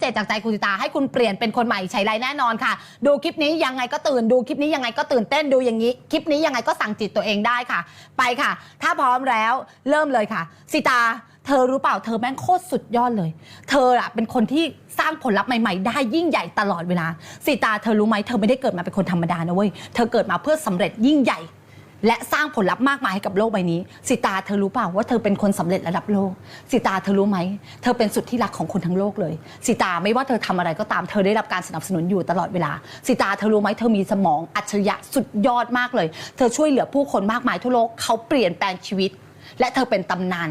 เจตจากใจคุณสิตาให้คุณเปลี่ยนเป็นคนใหม่ใช้ไรแน่นอนค่ะ ดูคลิปนี้ยังไงก็ตื่นดูคลิปนี้ยังไงก็ตื่นเต้นดูอย่างนี้คลิปนี้ยังไงก็สั่งจิตตัวเองได้ค่ะ ไปค่ะ ถ้าพร้อมแล้วเริ่มเลยค่ะ สิตาเธอรู้เปล่าเธอแม่งโคตรสุดยอดเลย เธออะเป็นคนที่สร้างผลลัพธ์ใหม่ๆ ได้ยิ่งใหญ่ตลอดเวลาสิตาเธอรู้ไหมเธอไม่ได้เกิดมาเป็นคนธรรมดานะเว้ยเธอเกิดมาเพื่อสำเร็จยิ่งใหญ่ และสร้างผลลัพธ์มากมายให้กับโลกใบนี้สิตาเธอรู้เปล่าว่าเธอเป็นคนสำเร็จระดับโลกสิตาเธอรู้ไหม เธอเป็นสุดที่รักของคนทั้งโลกเลยสิตาไม่ว่าเธอทำอะไรก็ตามเธอได้รับการสนับสนุนอยู่ตลอดเวลาสิตาเธอรู้ไหมเธอมีสมองอัจฉริยะสุดยอดมากเลย เธอช่วยเหลือผู้คนมากมายทั่วโลกเขาเปลี่ยนแปลงชีวิต และเธอเป็นตำนาน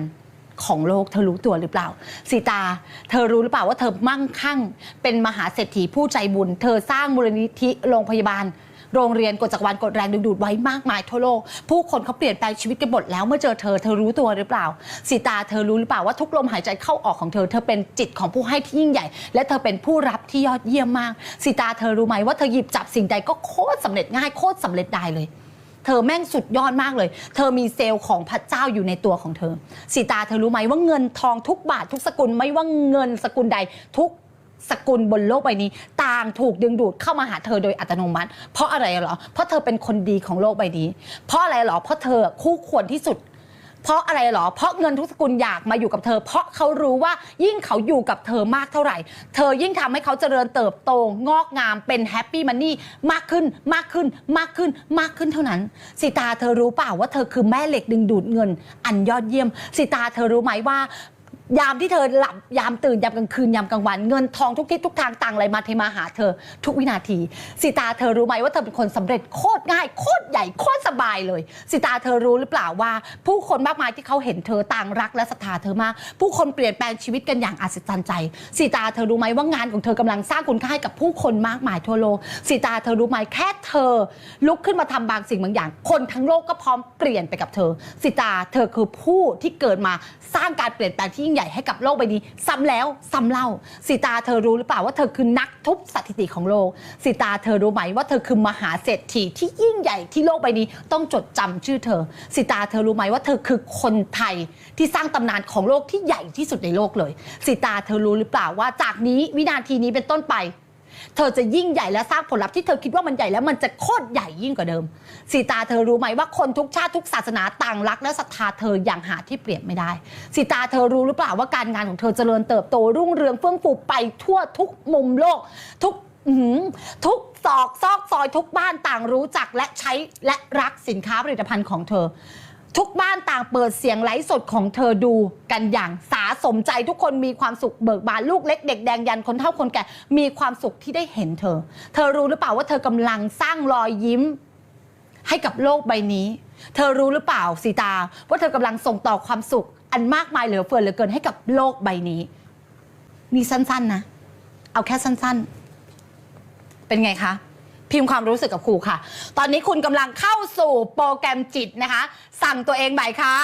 ของโลกเธอรู้ตัวหรือเปล่าสีตา เธอรู้หรือเปล่าว่าเธอมั่งคั่ง เป็นมหาเศรษฐีผู้ใจบุญ เธอสร้างมูลนิธิโรงพยาบาล โรงเรียนกฎจักรวาลกฎแรงดึงดูดไว้มากมายทั่วโลก ผู้คนเขาเปลี่ยนแปลงชีวิตกันหมดแล้วเมื่อเจอเธอเธอรู้ตัวหรือเปล่าสีตาเธอรู้หรือเปล่าว่าทุกลมหายใจเข้าออกของเธอเธอเป็นจิตของผู้ให้ที่ยิ่งใหญ่ และเธอเป็นผู้รับที่ยอดเยี่ยมมากสีตาเธอรู้ไหมว่าเธอหยิบจับสิ่งใดก็โคตรสำเร็จง่ายโคตรสำเร็จได้เลยเธอแม่งสุดยอดมากเลย เธอมีเซลล์ของพระเจ้าอยู่ในตัวของเธอสีตาเธอรู้ไหมว่าเงินทองทุกบาททุกสกุลไม่ว่าเงินสกุลใดทุก สกุลบนโลกใบนี้ ต่างถูกดึงดูดเข้ามาหาเธอโดยอัตโนมัติ เพราะอะไรเหรอ เพราะเธอเป็นคนดีของโลกใบนี้ เพราะอะไรเหรอ เพราะเธอคู่ควรที่สุด เพราะอะไรเหรอ เพราะเงินทุกสกุลอยากมาอยู่กับเธอ เพราะเขารู้ว่ายิ่งเขาอยู่กับเธอมากเท่าไหร่ เธอยิ่งทำให้เขาเจริญเติบโตงอกงามเป็นแฮปปี้มันนี่มากขึ้นมากขึ้นมากขึ้นมากขึ้นเท่านั้นสิตาเธอรู้เปล่าว่าเธอคือแม่เหล็กดึงดูดเงิน อันยอดเยี่ยมสิตาเธอรู้ไหมว่า ยามที่เธอหลับยามตื่นยามกลางคืนยามกลางวันเงินทองทุกทิศทุกทางต่างไหลมาเทมาหาเธอ ทุกวินาทีสิตาเธอรู้ไหมว่าเธอเป็นคนสำเร็จโคตรง่ายโคตรใหญ่โคตรสบายเลยสิตาเธอรู้หรือเปล่าว่า ผู้คนมากมายที่เขาเห็นเธอต่างรักและศรัทธาเธอมาก ผู้คนเปลี่ยนแปลงชีวิตกันอย่างอัศจรรย์ใจสิตาเธอรู้ไหมว่างานของเธอกำลังสร้างคุณค่าให้กับผู้คนมากมายทั่วโลกสิตาเธอรู้ไหมแค่เธอ ลุกขึ้นมาทำบางสิ่งบางอย่าง คนทั้งโลกก็พร้อมเปลี่ยนไปกับเธอสิตาเธอคือผู้ที่เกิดมาสร้างการเปลี่ยนแปลงที่ยิ่งใหญ่ให้กับโลกใบนี้ ซ้ำแล้วซ้ำเล่าสิตาเธอรู้หรือเปล่าว่าเธอคือนักทุบสถิติของโลกสิตาเธอรู้ไหมว่าเธอคือมหาเศรษฐีที่ยิ่งใหญ่ที่โลกใบนี้ต้องจดจำชื่อเธอสิตาเธอรู้ไหมว่าเธอคือคนไทยที่สร้างตำนานของโลกที่ใหญ่ที่สุดในโลกเลยสิตาเธอรู้หรือเปล่าว่าจากนี้วินาทีนี้เป็นต้นไป เธอจะยิ่งใหญ่และสร้างผลลัพธ์ที่เธอคิดว่ามันใหญ่แล้วมันจะโคตรใหญ่ยิ่งกว่าเดิมสีตาเธอรู้ไหมว่าคนทุกชาติทุกศาสนาต่างรักและศรัทธาเธออย่างหาที่เปรียบไม่ได้สีตาเธอรู้หรือเปล่าว่าการงานของเธอเจริญเติบโตรุ่งเรืองเฟื่องฟูไปทั่วทุกมุมโลก ทุกหือทุกซอกซอกซอยทุกบ้านต่างรู้จักและใช้และรักสินค้าผลิตภัณฑ์ของเธอ ทุกบ้านต่างเปิดเสียงไลฟ์สดของเธอดูกันอย่างสาสมใจทุกคนมีความสุขเบิกบานลูกเล็กเด็กแดงยันคนเฒ่าคนแก่มีความสุขที่ได้เห็นเธอ เธอรู้หรือเปล่าว่าเธอกำลังสร้างรอยยิ้ม ให้กับโลกใบนี้ เธอรู้หรือเปล่าสีตา ว่าเธอกำลังส่งต่อความสุข อันมากมายเหลือเฟือเหลือเกินให้กับโลกใบนี้มีสั้นๆนะ เอาแค่สั้นๆ เป็นไงคะ พิมพ์ความรู้สึกกับครูค่ะ ตอนนี้คุณกำลังเข้าสู่โปรแกรมจิตนะคะ สั่งตัวเองใหม่ค่ะ